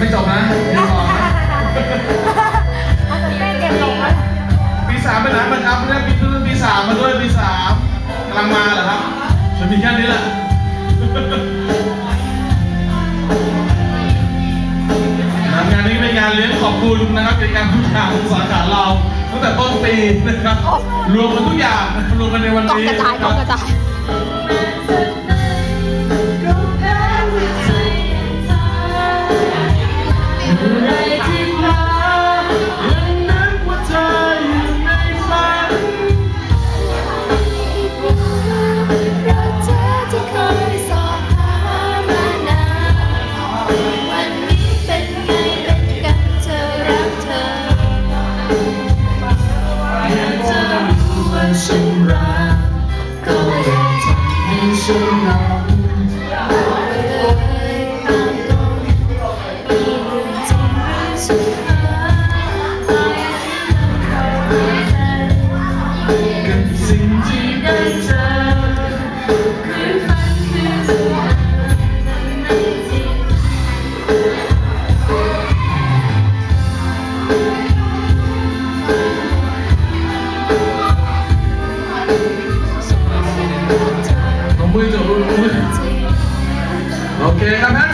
ไม่จบนะยังต่อาจเต้นเงปีสามไปไหนมาครัพเรื่ปีรุ่นปีสามมาด้วยปีสามกำลังมาเหรอครับฉันมีแค่นี้แหละงานนี้เป็นงานเลี้ยงขอบคุณนะครับเป็นงานทุกอย่างสาขาเราตั้งแต่ต้นปีนะครับรวมกันทุกอย่างรวมกันในวันนี้กระจายกระจาย ฉันรักก็อยากทำให้ฉันนอนเลยตามตรงมีเรื่องจริงหรือสุดท้ายเราไม่กันกับสิ่งที่ 보이죠? 오케이, 하나.